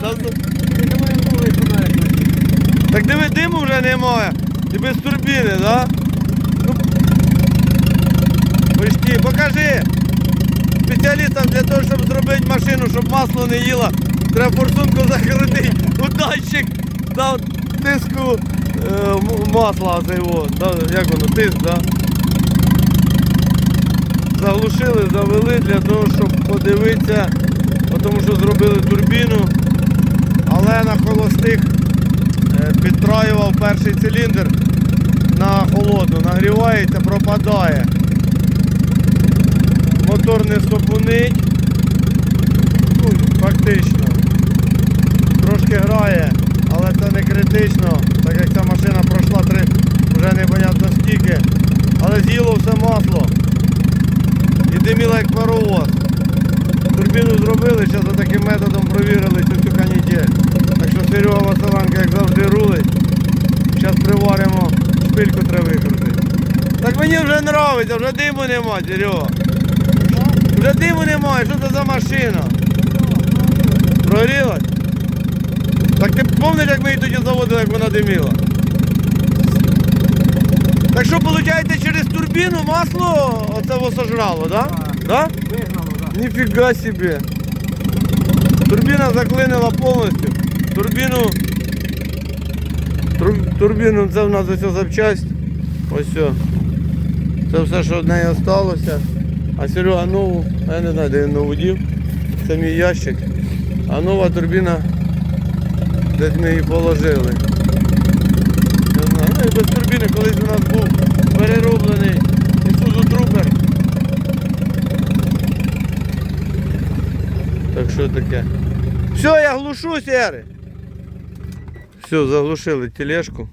Та Так диви, диму вже немає. І без турбіни, так? Да? Покажи. Спеціалістам для того, щоб зробити машину, щоб масло не їло, треба форсунку закрутити у датчик да, тиску е, масла цього, да, як воно, тиск, да? Заглушили, завели для того, щоб подивитися, тому що зробили турбіну, але на холостих е, підтраював перший циліндр на холодну, нагрівається, пропадає. Мотор не сопунить, ну, фактично. Трошки грає, але це не критично, так як ця машина пройшла три, вже непонятно скільки. Але з'їло все масло. І диміло як паровоз. Турбіну зробили, зараз за таким методом провірили цю цю канітель. Так що Серега Василенко, як завжди, рулить. Зараз приваримо, шпильку треба викрутити. Так мені вже подобається, вже диму нема, Серега. Вже диму немає, що це за машина? Прогрілась? Так ти пам'ятаєш, як ми її тоді заводили, як вона диміла? Так що, виходить, через турбіну масло оце сожрало, так? Да? Да? Вигнало. Ніфіга собі. Турбіна заклинила повністю. Турбіну. Турбіну це в нас ось запчасть. Ось. Це все, що від неї залишилося. А Серега нову, я не знаю, де він нову дів. Це ящик. А нова турбіна, десь ми її положили. Не знаю. Ну без турбіни колись у нас був перероблений Isuzu Trooper. Так що таке? Все, я глушу, Сєри. Все, заглушили тележку.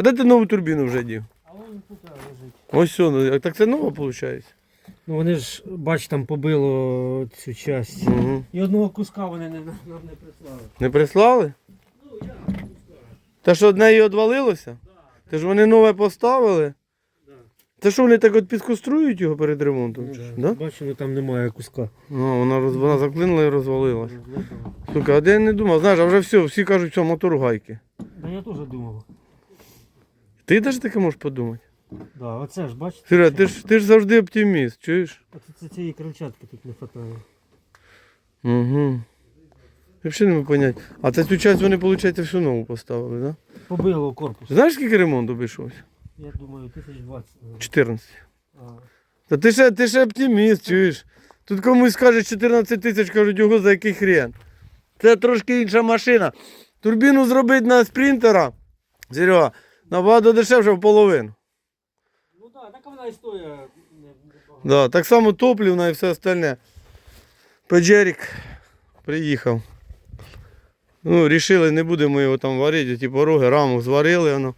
А де ти нову турбіну вже дів? А вон тут лежить. Ось все, ну, так це нова виходить. Ну вони ж, бач, там побило цю часть. Угу. І одного куска вони не, нам не прислали. Не прислали? Та що одне її відвалилося? Та ж вони нове поставили. Та що вони так от підконструюють його перед ремонтом? чи що, да? Бачу, ну там немає куска. Ну, вона, роз... вона заклинила і розвалилась. Сука, а де я не думав, знаєш, а вже все, всі кажуть, що мотор гайки. Да я теж думав. Ти теж таке можеш подумати? Да, оце ж, бачите? Сіра, ти ж, ти ж завжди оптиміст, чуєш? Оце це, цієї крильчатки тут не вистачає. Угу. Взагалі не можу поняти. А це цю часть вони, виходить, всю нову поставили, так? Да? Побило корпус. Знаєш, скільки ремонт обійшовся? Я думаю, 1020. наверное. 14. А, Та ти ще, ти ще оптиміст, чуєш? Тут комусь скажуть 14 тисяч, кажуть, його за який хрен. Це трошки інша машина. Турбіну зробити на спринтера, Серега, набагато дешевше в половину. Ну так, така вона історія. не- непогана. Да, так само топлівна і все остальне. Педжерік приїхав. Ну, рішили, не будемо його там варити, ті пороги, раму зварили воно,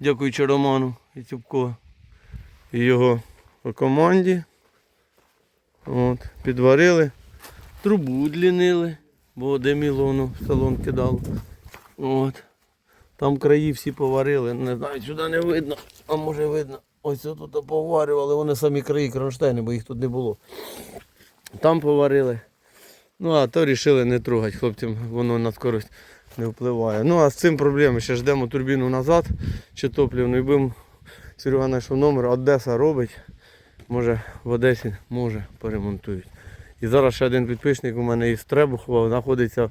дякуючи Роману і Цюбко і його команді. От, підварили. Трубу удлінили, бо диміло воно в салон кидало. От. Там краї всі поварили, не знаю, сюди не видно, а може видно. Ось тут поварювали, вони самі краї кронштейни, бо їх тут не було. Там поварили. Ну, а то вирішили не трогати, хлопцям воно на скорость не впливає. Ну, а з цим проблеми. Ще ждемо турбіну назад, чи топлівну, і будемо Серега знайшов номер, Одеса робить. Може в Одесі, може, поремонтують. І зараз ще один підписник у мене із Требухова знаходиться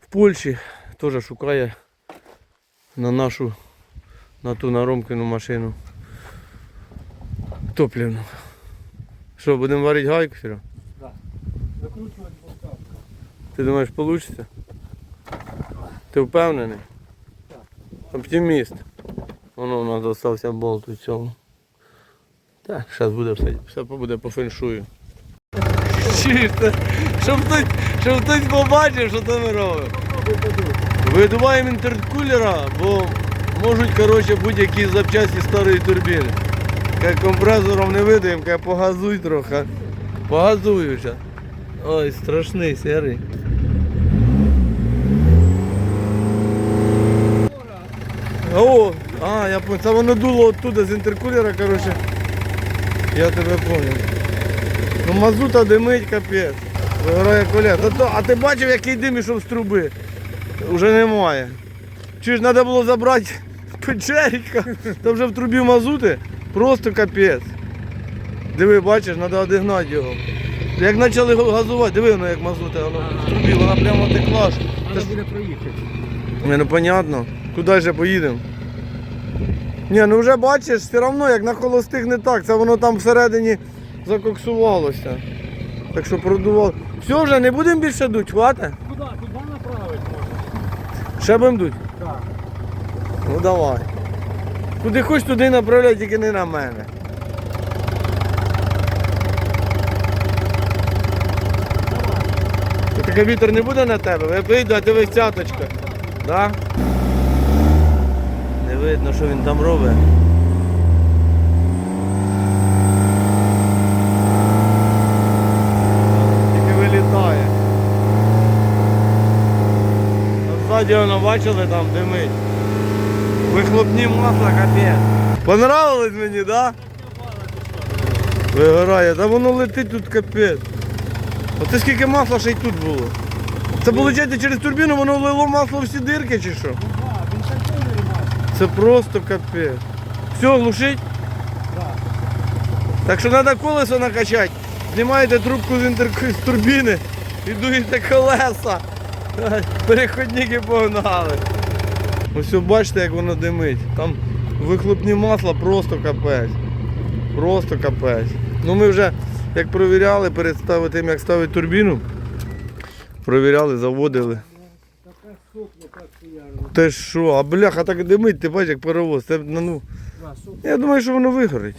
в Польщі, теж шукає на нашу, на ту наромкину машину. Топлівну. Що, будемо варити гайку, Серега? Викручувати болтав. Ти думаєш, вийде? Ти впевнений? Оптиміст. Воно у нас залишився болт у цьому. Так, зараз буде все, все буде по феншую. Чуєш, Щоб хтось, щоб хтось побачив, що це ми робимо. Видуваємо інтеркулера, бо можуть коротше, будь-які запчасті старої турбіни. Як компресором не видаємо, як погазуй трохи. Погазую зараз. Ой, страшний серий. О, а, я понял. Це воно дуло оттуда з інтеркулера, коротше. Я тебе понял. Ну мазута димить, капець. Вигорає колес. А ти бачив, який дим ішов з труби? Уже немає. Чи ж треба було забрати печеріка, там вже в трубі мазути, просто капець. Диви, бачиш, треба одігнати його. Як почали газувати, диви воно як мазути, воно в трубі, вона прямо текла. ж. Треба буде проїхати. Не, ну понятно. Куди ще поїдемо? Ні, ну вже бачиш, все одно, як на холостих не так. Це воно там всередині закоксувалося. Так що продувало. Все вже, не будемо більше дуть, хватить? Куди? Куди направити можна? Ще будемо дуть? Так. Ну давай. Куди хоч туди направляй, тільки не на мене. Ти Таке вітер не буде на тебе? Ви вийду, а дивись цяточка. Да? Не видно, що він там робить. Тільки вилітає. А Ззаді бачили там димить. Вихлопні масла капець. Понравилось мені, да? Вигорає, та воно летить тут капець. Оце скільки масла ще й тут було. Це виходить через турбіну воно влило масло всі дирки чи що? Він. Це просто капець. Все, глушить? Так. Так що треба колесо накачати. Знімаєте трубку з, інтер- з турбіни і дуєте колеса. Переходники погнали. Ось бачите, як воно димить. Там вихлопні масла просто капець. Просто капець. Ну ми вже як провіряли перед тим, як ставити турбіну. Провіряли, заводили. Те що, а бляха так димить, ти бачиш, як паровоз. Це, ну, ну, я думаю, що воно вигорить.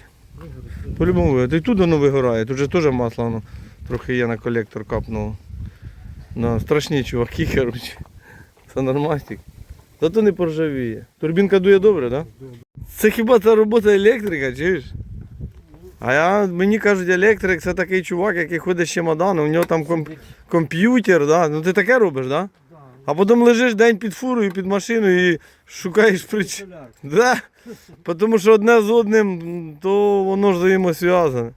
По-любому. І тут воно вигорає. Тут же теж масло воно трохи є на колектор капнуло. Ну, страшні чуваки, коротше. Це нормастик. Зато не поржавіє. Турбінка дує добре, так? Да? Це хіба це робота електрика, чуєш? А я, мені кажуть, електрик це такий чувак, який ходить з чемоданом, у нього там комп- комп'ютер, да? ну ти таке робиш, да? А потім лежиш день під фурою, під машиною і шукаєш причин. Да? Тому що одне з одним, то воно ж взаємосв'язане.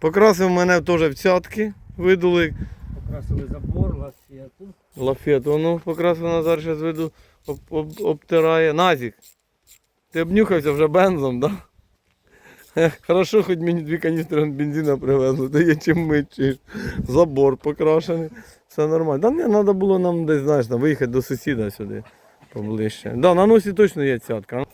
Покрасив мене теж в цятки, видули Покрасили забор, лафету. лафету. Ну, покрасив Назар, зараз виду, об, об, обтирає. Назік, ти обнюхався вже бензом, так? Да? Хорошо, хоч мені дві каністри бензина привезли, то є чим мити. Забор покрашений. Все нормально. Та не, треба було нам десь, знаєш, виїхати до сусіда сюди поближче. Да, на носі точно є цятка.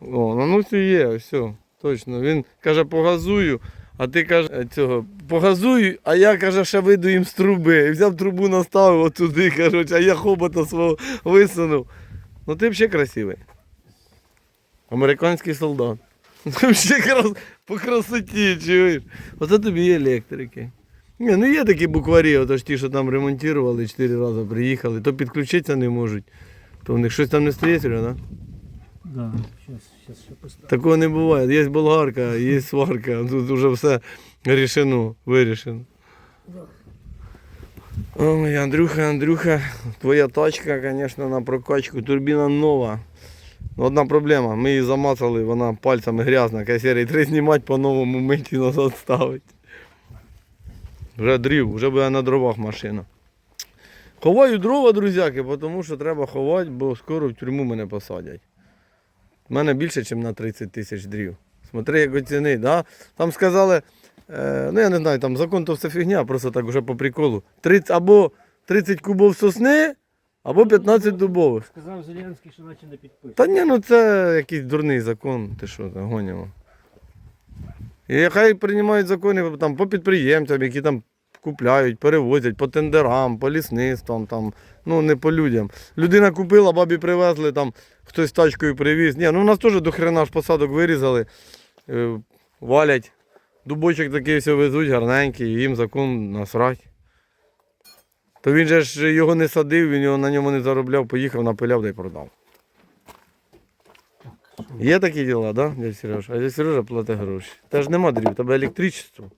О, на носі є, все, точно. Він каже, погазую, а ти каже е, цього, погазую, а я каже, ще вийду їм з труби. І взяв трубу, наставив отуди, коротше, а я хобота свого висунув. Ну ти взагалі красивий. Американський солдат. Ти взагалі по красоті, чуєш. Оце тобі електрики. Ні, ну є такі букварі, ото ж ті, що там ремонтували, чотири рази приїхали, то підключитися не можуть. То в них щось там не стоїть, Серега, да? Ще поставлю. Такого не буває. Є болгарка, є сварка, тут вже все рішено, вирішено. Ой, Андрюха, Андрюха, твоя тачка, звісно, на прокачку. Турбіна нова. Ну, Одна проблема, ми її замацали, вона пальцями грязна, касірий треба знімати по-новому мити і назад ставити. Вже дрів, вже буде на дровах машина. Ховаю дрова, друзяки, тому що треба ховати, бо скоро в тюрму мене посадять. У мене більше, ніж на 30 тисяч дрів. Смотри, як оціни. Да? Там сказали, е, ну я не знаю, там закон то все фігня, просто так вже по приколу. 30, або 30 кубов сосни, або 15 дубових. Сказав Зеленський, що наче не підписує. Та ні, ну це якийсь дурний закон, ти що гонимо. І хай приймають закони там, по підприємцям, які там купляють, перевозять, по тендерам, по лісництвам, там, ну не по людям. Людина купила, бабі привезли, там, хтось тачкою привіз. Ні, ну у нас теж до хрена ж посадок вирізали, е, валять. Дубочок такий все везуть, гарненький, і їм закон насрать. То він же ж його не садив, він його на ньому не заробляв, поїхав, напиляв да й продав. Є такі діла, да, дядь Сереж? А дядь Сережа платить гроші. Та ж нема дрів, тебе електричество.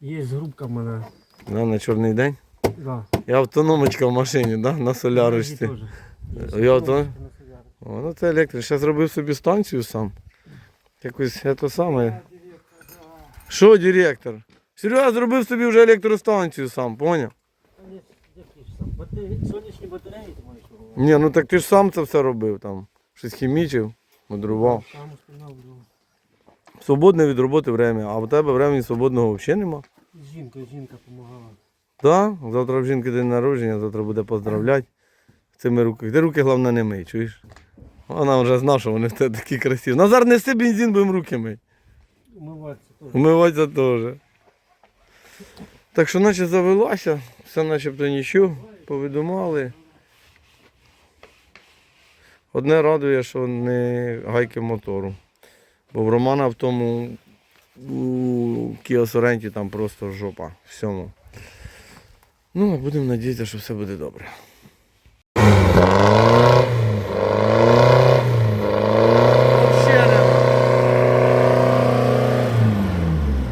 Є грубка в мене. Да, на чорний день. Да. І автономочка в машині, да, на солярочці. Я то- На солярочці. О, ну це електрик. Ще зробив собі станцію сам. Якось це саме. Що, директор? Серега зробив собі вже електростанцію сам, поняв? Сонячні батареї ти маєш? Ні, ну так ти ж сам це все робив там. Щось хімічив, мудрував. Свободне від роботи время, а в тебе времени свободного взагалі нема. Жінка, жінка допомагала. Так, завтра в жінки день народження, завтра буде поздравляти. Цими руки. Ти руки, головне, не мий, чуєш? Вона вже знає, що вони в тебе такі красиві. Назар, неси бензин, будемо руки мий. Умиватися теж. Умиватися теж. Так що наче завелася, все начебто нічого, повідомали. Одне радує, що не гайки мотору. Бо в Романа в тому у Kia Sorento там просто жопа всьому. Ну, а будемо надіятися, що все буде добре. Вообще не.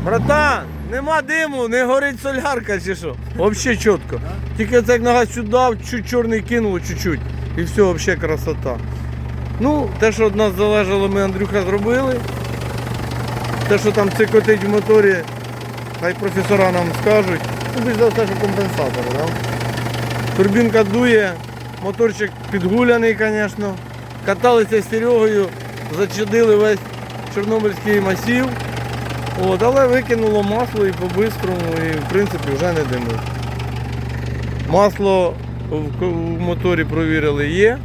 Братан, диму, не горить солярка чи що. Взагалі чітко. Тільки це як нога сюди, чуть чорний кинуло чуть-чуть. І все, взагалі красота. Ну, те, що від нас залежало, ми Андрюха зробили. Те, що там цикотить в моторі, хай професора нам скажуть. Ну, більш за все, що компенсатори, да? Турбінка дує, моторчик підгуляний, звісно. Каталися з Серегою, зачадили весь Чорнобильський масів. От, але викинуло масло і по-бистрому, і в принципі вже не димить. Масло в, моторі провірили є.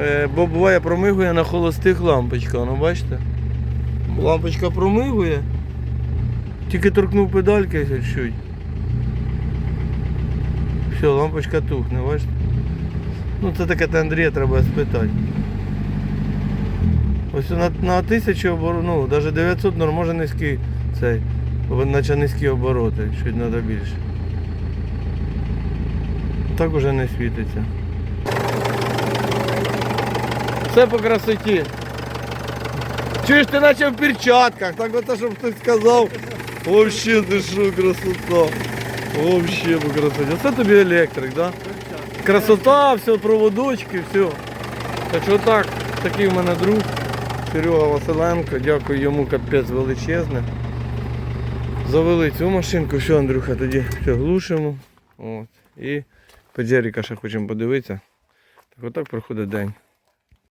Е, бо буває промигує на холостих лампочках, ну бачите? Лампочка промигує. Тільки торкнув педальки чуть. Все, лампочка тухне, бачите? Ну це таке те Андрія треба спитати. Ось на, на 1000 оборот, ну, навіть 900 норм, може низький цей, наче низькі обороти, чуть треба більше. Так уже не світиться. Все по красоті. Чуєш, ти наче в перчатках, так ото, щоб хтось сказав. Вообще ти що, красота. Вообще по красоті. Це тобі електрик, да? Красота, все, проводочки, все. Так що так, такий в мене друг. Серега Василенко, дякую йому капець величезне. Завели цю машинку, все, Андрюха, тоді все глушимо. От. І Педжеріка ще хочемо подивитися. Так отак проходить день.